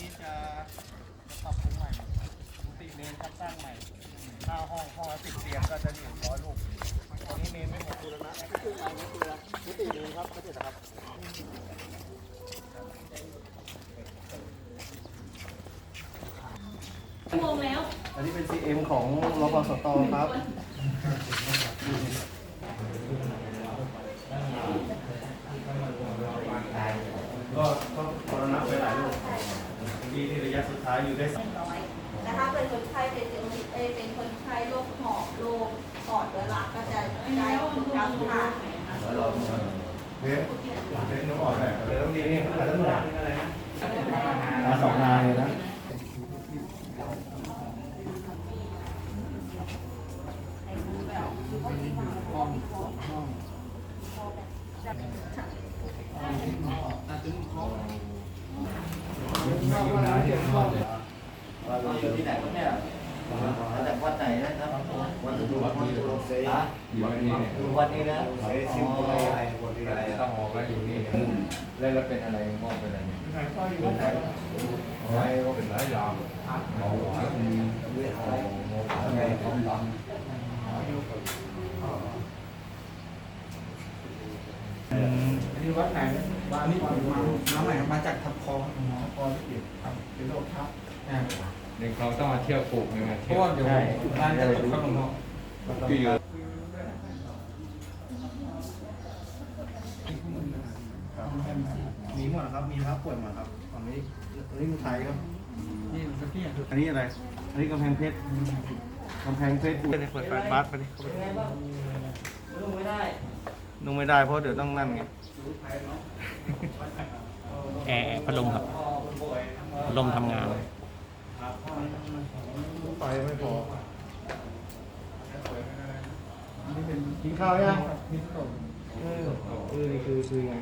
นี้จะจะปรับปรุงใหม่กุฏิเมนครับสร้างใหม่ห้าห้องห้องละสิบเตียงก็จะอยู่ร้อยลูกตอนนี้เมนไม่หมดบูรณะนะก็คือใหม่ก็คือกุฏิเมนครับก็เสร็จแล้วครับชั่วโมงแล้ว อันนี้เป็น CM ของรพสตครับ ก็ก็กรณะไปหลายลูกดีที่ระยะสุดท้ายอยู่ได้สองน้อยแต่ถ้าเป็นคนไข้เป็นเป็นเอยเป็นคนไข้โรคหอบโรคปอดเรื้อรังก็จะได้ถึงเก้าสิบห้าเฮ้ยเฮ้ยน้องออกแบบเดี๋ยวต้องดีนี่ขนาดนั้นอะไรนะมาสองนายเลยนะ เราอยู่ที่ไหนครับเนี่ยมาจากวัดไหนนะครับวัดสุวัดนี้ฮะอยู่ที่นี่เนี่ยวัดนี้นะเฮ้ยซิมอะไรอะไรคนที่อะไรต้องออกมาอยู่นี่แล้วแล้วเป็นอะไรมองเป็นอะไรอะไรก็เป็นหลายอย่างมองหวานมีเรื่องอะไรมองหวานไงความดันอั นนี้วัดไหนบ้านนี้มาน้ำไหนมาจากทับคอหมอคอที่เกี่ยวครับเป็นโรคทับอ่าเด็กเราต้องมาเที่ยวปลูกเนี่ยเพเที่ราะยวว่าเดี๋ยวร้านจะตกข้าวหมอที่อยู่มีหมดนะครับ มีพระป่วยหมดครับอันนี้อันนี้คือไทยครับ นี่สักที่อันนี้อะไร อันนี้กำแพงเพชรกำแพงเพชรเปิดไฟบัสไปดิเป็นไงบ้างรู้ไม่ได้ นุ่งไม่ได้เพราะเดี๋ยวต้องนั่นไงแอร์พัดลมครับพัดลมทำงาน ไฟไม่พอกินข้าวยังเออเออนี่คือคือไง